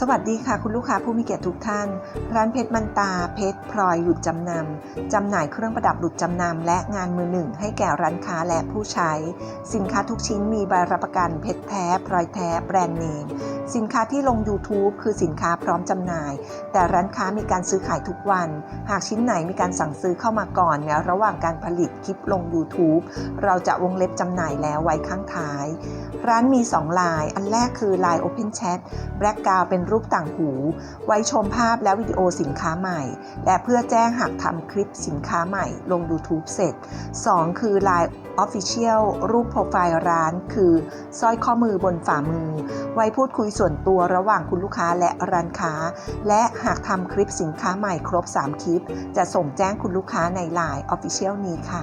สวัสดีค่ะ คุณลูกค้าผู้มีเกียรติทุกท่าน ร้านเพชรมันตาเพชรพลอยหลุดจำนำจำหน่ายเครื่องประดับหลุดจำนำและงานมือหนึ่งให้แก่ร้านค้าและผู้ใช้ สินค้าทุกชิ้นมีใบรับประกันเพชรแท้พลอยแท้แบรนด์เนม สินค้าที่ลง YouTube คือสินค้าพร้อมจำหน่าย แต่ร้านค้ามีการซื้อขายทุกวัน หากชิ้นไหนมีการสั่งซื้อเข้ามาก่อนเนี่ยระหว่างการผลิตคลิปลง YouTube เราจะวงเล็บจำหน่ายแล้วไว้ข้างท้าย ร้านมี 2 ลาย อันแรกคือลาย Open Chat แบล็กกราวเป็นรูปต่างหู ไว้ชมภาพและวิดีโอสินค้าใหม่ และเพื่อแจ้งหากทำคลิปสินค้าใหม่ลง YouTube เสร็จ 2 คือ Line Official รูปโปรไฟล์ร้าน คือสร้อยข้อมือบนฝ่ามือ ไว้พูดคุยส่วนตัวระหว่างคุณลูกค้าและร้านค้า และหากทำคลิปสินค้าใหม่ครบ 3 คลิป จะส่งแจ้งคุณลูกค้าใน Line Official นี้ค่ะ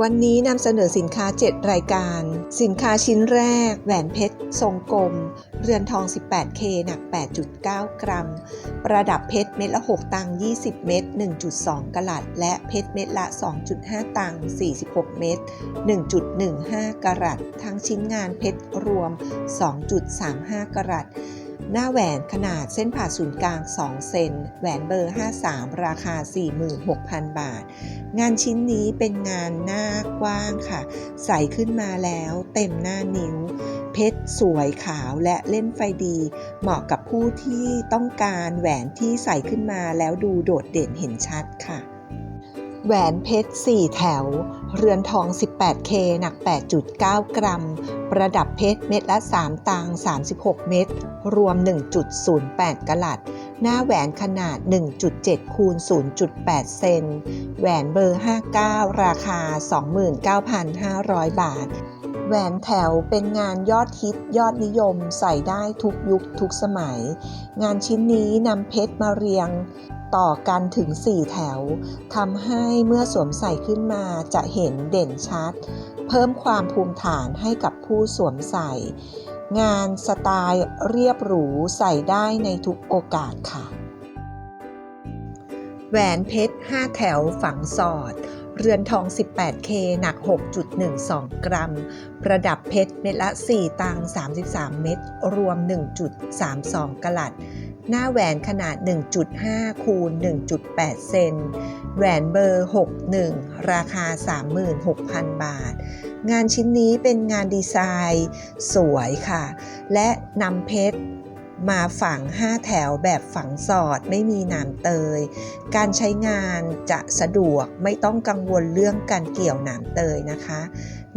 วันนี้นำเสนอสินค้า 7 รายการ สินค้าชิ้นแรก แหวนเพชร ทรงกลม เรือนทอง 18K หนัก 8.9 กรัม ประดับเพชรเม็ดละ 6 ตังค์20 เม็ด 1.2 กลัด และเพชรเม็ดละ 2.5 ตังค์46 เม็ด 1.15กะรัตทั้งชิ้นงานเพชรรวม 2.35กะรัต หน้าแหวนขนาดเส้นผ่าศูนย์กลาง 2 เซน แหวนเบอร์ 53 ราคา 46,000 บาท งานชิ้นนี้เป็นงานหน้ากว้างค่ะ ใส่ขึ้นมาแล้วเต็มหน้านิ้ว เพชรสวยขาวและเล่นไฟดี เหมาะกับผู้ที่ต้องการแหวนที่ใส่ขึ้นมาแล้วดูโดดเด่นเห็นชัดค่ะ แหวนเพชร 4 แถว เรือนทอง 18K หนัก 8.9 กรัม ประดับเพชรเม็ดละ 3 ตัง 36 เม็ด รวม 1.08กะลัด หน้าแหวนขนาด 1.7 คูณ 0.8 เซน แหวนเบอร์ 59 ราคา 29,500 บาท แหวนแถวเป็นงานยอดฮิตยอดนิยมใส่ได้ทุกยุคทุกสมัย งานชิ้นนี้นำเพชรมาเรียง ต่อกันถึง 4 แถวทำให้เมื่อสวมใส่ขึ้นมาจะเห็นเด่นชัด เพิ่มความภูมิฐานให้กับผู้สวมใส่ งานสไตล์เรียบหรูใส่ได้ในทุกโอกาสค่ะ แหวนเพชร 5 แถวฝังสอดเรือนทอง 18K หนัก 6.12 กรัม ประดับเพชรเม็ดละ 4 ตัง 33 เม็ด รวม 1.32กะลัด หน้าแหวนขนาด 1.5 คูณ 1.8 เซน แหวนเบอร์ 61 ราคา 36,000 บาท งานชิ้นนี้เป็นงานดีไซน์สวยค่ะ และนำเพชรมาฝัง 5 แถวแบบฝังสอดไม่มีหนามเตย การใช้งานจะสะดวกไม่ต้องกังวลเรื่องการเกี่ยวหนามเตยนะคะ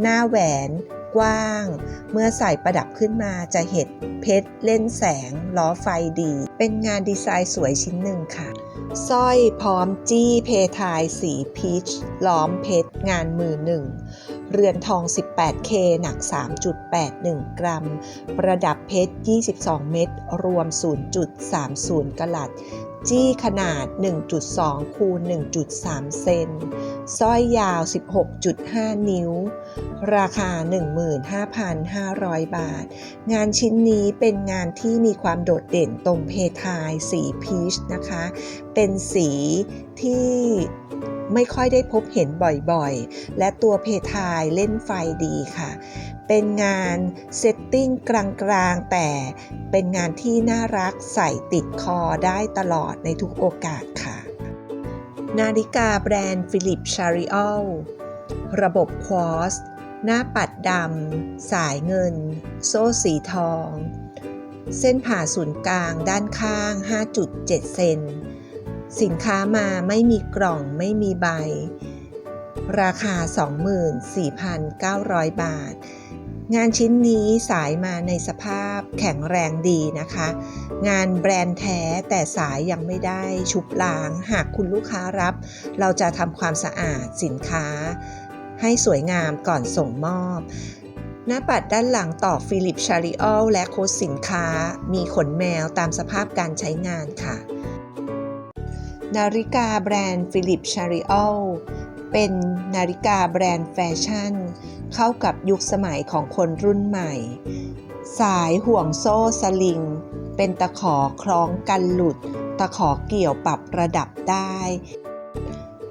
หน้าแหวน กว้าง เมื่อใส่ประดับขึ้นมาจะเห็นเพชรเล่นแสง ล้อไฟดี เป็นงานดีไซน์สวยชิ้นหนึ่งค่ะสร้อยพร้อมจี้เพทายสีพีชล้อมเพชรงานมือหนึ่ง เรือนทอง 18K หนัก 3.81 กรัม ประดับเพชร 22 เม็ดรวม 0.30 กลัด จี้ขนาด 1.2 คูณ 1.3 เซน สร้อยยาว 16.5 นิ้ว ราคา 15,500 บาท งานชิ้นนี้เป็นงานที่มีความโดดเด่นตรงเพทายสีพีชนะคะ เป็นสีที่ไม่ค่อยได้พบเห็นบ่อยๆ และตัวเพทายเล่นไฟดีค่ะ เป็นงานเซตติ้งกลางๆ แต่เป็นงานที่น่ารักใส่ติดคอได้ตลอดในทุกโอกาสค่ะ นาฬิกาแบรนด์ฟิลิปชาริออลระบบควอสหน้าปัดดำ สายเงิน โซ่สีทอง เส้นผ่าศูนย์กลางด้านข้าง 5.7 เซน สินค้ามาไม่มีกล่องไม่มีใบ ราคา 24,900 บาท งานชิ้นนี้สายมาในสภาพแข็งแรงดีนะคะ งานแบรนด์แท้แต่สายยังไม่ได้ชุบล้าง หากคุณลูกค้ารับ เราจะทำความสะอาดสินค้า ให้สวยงามก่อนส่งมอบหน้าปัดด้านหลังต่อฟิลิปชาริออลและโค้ดสินค้า มีขนแมวตามสภาพการใช้งานค่ะ นาฬิกาแบรนด์ฟิลิปชาริออลเป็นนาฬิกาแบรนด์แฟชั่น เข้ากับยุคสมัยของคนรุ่นใหม่ สายห่วงโซ่สลิง เป็นตะขอคล้องกันหลุด ตะขอเกี่ยวปรับระดับได้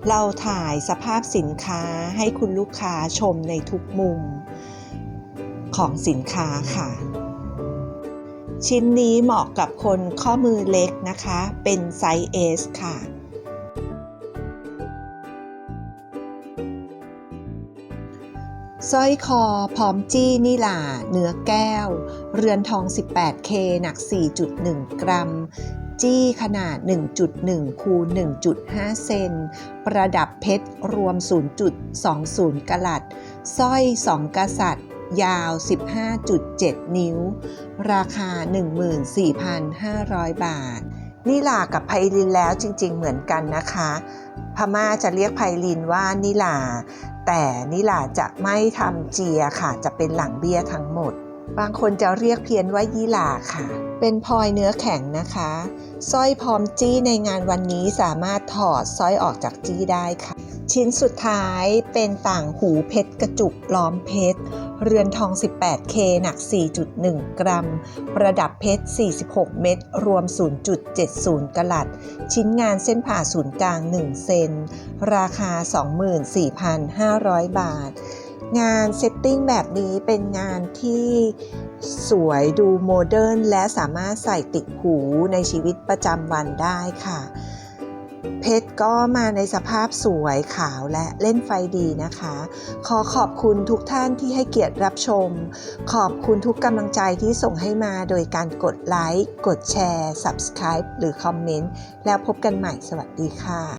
เราถ่ายสภาพสินค้าให้คุณลูกค้าชมในทุกมุมของสินค้าค่ะ ชิ้นนี้เหมาะกับคนข้อมือเล็กนะคะ เป็นไซส์ S ค่ะ สร้อยคอพร้อมจี้นิลาเนื้อแก้ว เรือนทอง 18K หนัก 4.1 กรัม จี้ขนาด 1.1 คูณ 1.5 เซน ประดับเพชรรวม 0.20 กลัด สร้อย 2 กษัตริย์ ยาว 15.7 นิ้ว ราคา 14,500 บาท นิลากับไพลินแล้วจริงๆเหมือนกันนะคะ พม่าจะเรียกไพลินว่านิลา แต่นิลาจะไม่ทำเจียค่ะ จะเป็นหลังเบี้ยทั้งหมด บางคนจะเรียกเพี้ยนว่ายีหลาค่ะ เป็นพลอยเนื้อแข็งนะคะสร้อยพร้อมจี้ในงานวันนี้สามารถถอดสร้อยออกจากจี้ได้ค่ะ ชิ้นสุดท้ายเป็นต่างหูเพชรกระจุกล้อมเพชร เรือนทอง 18K หนัก 4.1 กรัม ประดับเพชร 46 เม็ด รวม 0.70 กลัด ชิ้นงานเส้นผ่าศูนย์กลาง 1 เซน ราคา 24,500 บาท งานเซตติ้งแบบนี้เป็นงานที่สวยดูโมเดิร์นและสามารถใส่ติดหูในชีวิตประจำวันได้ค่ะ เพชรก็มาในสภาพสวยขาวและเล่นไฟดีนะคะ ขอขอบคุณทุกท่านที่ให้เกียรติรับชม ขอบคุณทุกกำลังใจที่ส่งให้มาโดยการกดไลค์ กดแชร์ Subscribe หรือคอมเมนต์ แล้วพบกันใหม่สวัสดีค่ะ